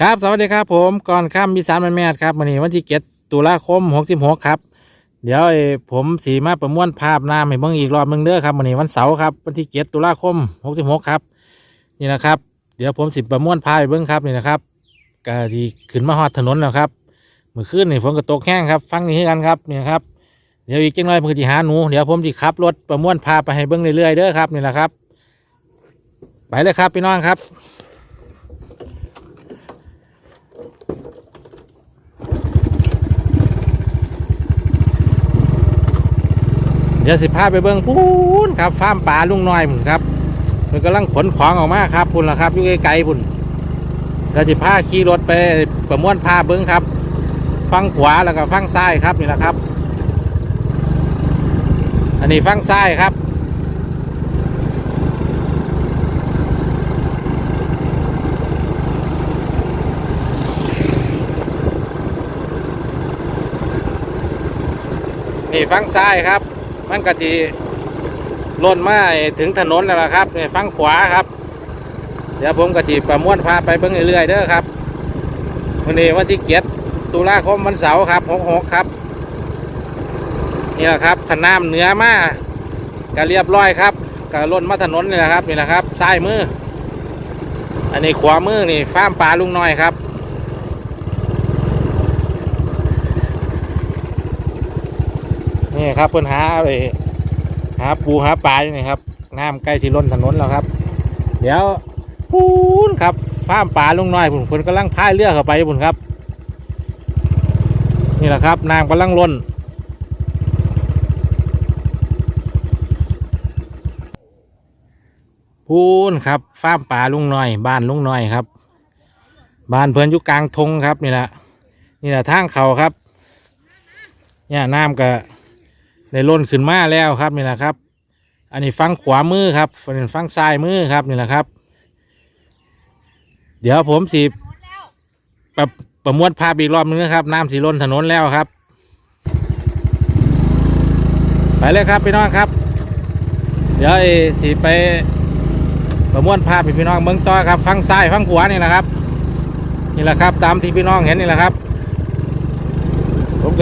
ครับสวัสดีครับผมก่อนข้ามมีสารแม่แม่ครับวันนี้วันที่เจ็ดตุลาคมหกสิบหกครับ เดี๋ยวไอ้ผมสีมาประมวลภาพน้ำให้เบิ่งอีกรอบหนึงเด้อครับวันนี้วันเสาร์ครับวันที่เจ็ดตุลาคมหกสิบหกครับ นี่นะครับ เดี๋ยวผมสิประมวลภาพให้เบิ่งครับนี่นะครับก็ดีขึ้นมาฮอดถนนแล้วครับเมื่อคืนนี่ฝนก็ตกแห้งครับ ฟังนี่คือกันครับนี่นะครับ เดี๋ยวอีกจังหน่อยผมจะหาหนูเดี๋ยวผมจะขับรถประมวลภาพไปให้เบิ่งเรื่อยๆเด้อครับนี่แหละครับ ไปเลยครับพี่น้องครับ เดี๋ยวสิพาไปเบิ้งพูนครับฟาร์มปลาลุงน้อยพุ่นครับมันกำลังขนของออกมาครับพุ่นละครับอยู่ไกลๆพุ่นเดี๋ยวสิพาขี่รถไปประมวลภาพเบิ้งครับฟังขวาแล้วก็ฟังซ้ายครับนี่แหละครับ อันนี้ฟังซ้ายครับนี่ฟังซ้ายครับ มันกะทีล่นมาถึงถนนแล้วละครับนี่ฟังขวาครับ เดี๋ยวผมกะทีประมวลพาไปเบิ่งเรื่อยๆเด้อครับวันนี้วันที่เกียรตุลาคมวันเสาร์ครับหกหกครับนี่แหละครับขนามเหนือมาก็เรียบร้อยครับก็ล่นมาถนนนี่แหละครับนี่แหละครับซ้ายมือ อันนี้ขวามือนี่ฟ้ามปลาลุงน้อยครับ นี่ครับเพิ่นหาไปหาปูหาปลาอยู่นี่ครับน้ำใกล้ที่ล้นถนนแล้วครับ เดี๋ยวปูนครับฟ้ามปลาลุงน้อยผมเพิ่นกำลังพายเรือเข้าไปพุ่นครับ นี่แหละครับน้ำกำลังล้นปูนครับฟาร์มปลาลุงน้อย บ้านลุงน้อยครับ บ้านเพิ่อนอยู่กลางทงครับนี่แหละนี่แหละทางเขาครับ เนี่ยน้ำก็ ได้ล้นขึ้นมาแล้วครับนี่แหละครับ อันนี้ฟังขวามือครับอันนี้ฟังซ้ายมือครับนี่แหละครับ เดี๋ยวผมสิประประมวลภาพอีกรอบนึงนะครับ น้ำสีล้นถนนแล้วครับ ไปเลยครับพี่น้องครับ เดี๋ยวสิไปประมวลภาพพี่น้องเมืองต่อครับ ฟังซ้ายฟังขวานี่แหละครับนี่แหละครับ ตามที่พี่น้องเห็นนี่แหละครับ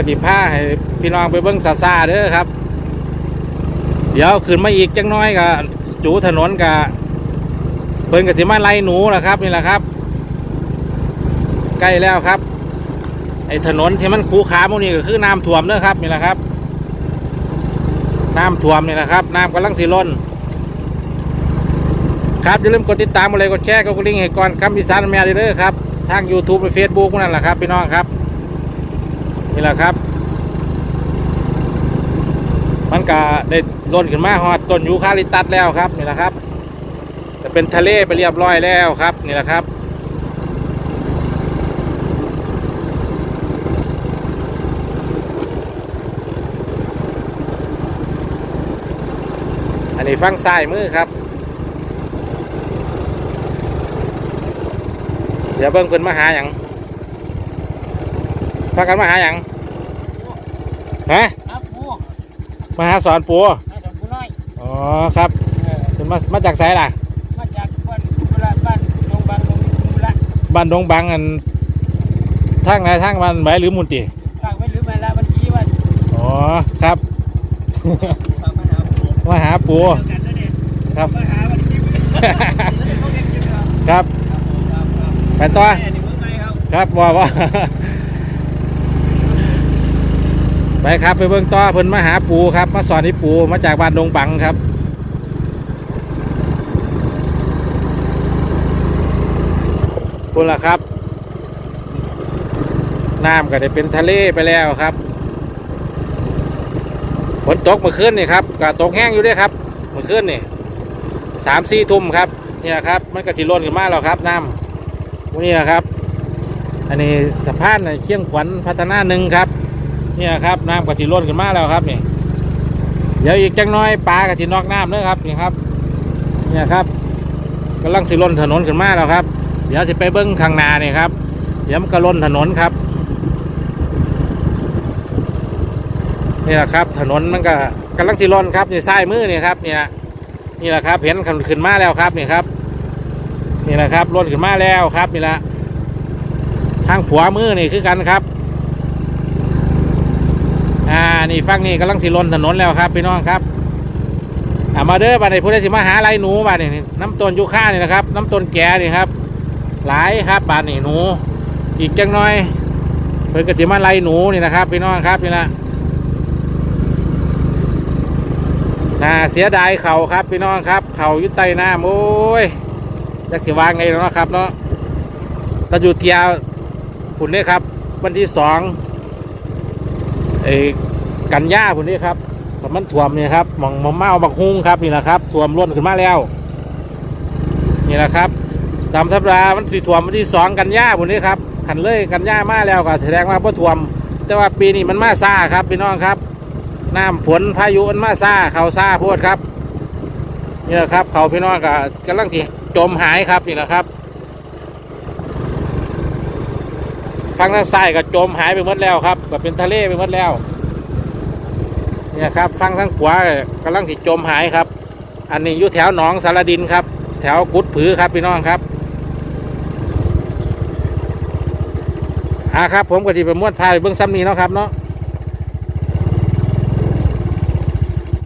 ก็ติผ้าให้พี่น้องไปเบิ้งซาซาเด้อครับ เดี๋ยวขึ้นมาอีกจังน้อยกับจูถนนกับเพิ่นกับสิมาไล่หนูแหละครับนี่แหละครับ ใกล้แล้วครับ ไอ้ถนนที่มันคูขาโมนี่ก็คือน้ำท่วมเด้อครับนี่แหละครับ น้ำท่วมนี่แหละครับน้ำกำลังสิล้นครับอย่าลืมกดติดตามอะไรกดแชร์กดกระดิ่งให้ก่อนครับอีสานแมวเด้อครับทาง YouTube และ Facebook นั่นแหละครับพี่น้องครับ นี่แหละครับ มันก็ได้ล้นขึ้นมาฮอดต้นยูคาลิตัสแล้วครับนี่แหละครับจะเป็นทะเลไปเรียบร้อยแล้วครับนี่แหละครับอันนี้ฟังซ้ายมือครับ เดี๋ยวเบิ้งเพิ่นมาหาอย่างากันมาหาอย่างฮะครับโอ้มาหาสอนปูน่าจะผู้น้อยอ๋อครับเออเป็นมามาจากไสล่ะมาจากบ้านบุระบ้านโรงพยาบาลโรงพยาบาลบุระบ้านดงบังอันทางไหนทางบ้านไหวหรือมุนติฝากไว้หรือมาแล้วบัญชีว่าอ๋อครับฝากมาหาผมมาหาปูเดียวกันนะเนี่ยครับมาหาบัญชีเขาเรียกชื่อเราครับครับผมครับครับไปต่อแม่นี่มือใหม่ครับครับว่าว่า ไปครับไปเบิ่งต่อเพิ่นมาหาปูครับ มาสอนที่ปูมาจากบ้านดงบังครับคุณล่ะครับ น้ำก็ได้เป็นทะเลไปแล้วครับฝนตกเมื่อคืนนี่ครับก็ตกแห้งอยู่ด้วยครับเมื่อคืนนี่สามสี่ทุ่มครับเนี่ยครับมันก็สิล้นขึ้นมาแล้วครับน้ำวกนี้นะครับ อันนี้สะพานในเชียงขวัญพัฒนาหนึ่งครับ เนี่ยครับน้ำก็สิล้นขึ้นมาแล้วครับนี่เดี๋ยวอีกจังน้อยปลาก็สินอกน้ำเด้อครับนี่ครับ เนี่ยครับกำลังสิล้นถนนขึ้นมาแล้วครับ เดี๋ยวจะไปเบิ้งข้างน้านี่ครับ เดี๋ยวมันก็ล้นถนนครับนี่แหละครับ ถนนมันก็กำลังสิล้นครับนี่ซ้ายมือนี่ครับนี่นะนี่แหละครับ เห็นขึ้นมาแล้วครับนี่ครับ นี่แหละครับล้นขึ้นมาแล้วครับนี่แหละทางขวามือนี่คือกันครับ อ่านี่ฟังนี่กำลังสิลนถนนแล้วครับพี่น้องครับอ่ามาเด้อบัดนี้ผู้ใดสิมาหาไรหนูบัดนี้นี่น้ำต้นยูค่านี่นะครับ น้ำต้นแก่นี่ครับ หลายครับบัดนี้หนู อีกจังน้อยเพิ่นก็สิมาไล่หนูนี่นะครับ พี่น้องครับนี่นะน่าเสียดายเขาครับพี่น้องครับ เขายุดใต้น้ำโอ้ยจักสิวางไงแล้วเนาะครับเนาะตะอยู่เทียวคุณนี่ครับ วันที่สอง เอ้กันยาคุณนี่ครับมันท่วมเนี่ยครับมองมองเมาบักฮุ้งครับนี่แหละครับท่วมล้นขึ้นมาแล้ว นี่แหละครับตามธรรมดามันสีท่วมวันที่สองกันยาคุณนี่ครับขันเลยกันยามาแล้วก็แสดงว่าพ่ท่วม แต่ว่าปีนี้มันมาซาครับพี่น้องครับน้ำฝนพายุมันมาซาเขาซาโพดครับนี่แหละครับ เขาพี่น้องก็กำลังที่จมหายครับนี่แหละครับ ฟังทางซ้ายก็จมหายไปหมดแล้วครับก็เป็นทะเลไปหมดแล้วเนี่ยครับฟังทางขวาก็กำลังที่จมหายครับ อันนี้อยู่แถวหนองสารดินครับ แถวกุดผือครับพี่น้องครับอ่าครับ ผมก็ที่ไปมวนพายเบื้องซ้ำนี้เนาะครับเนาะ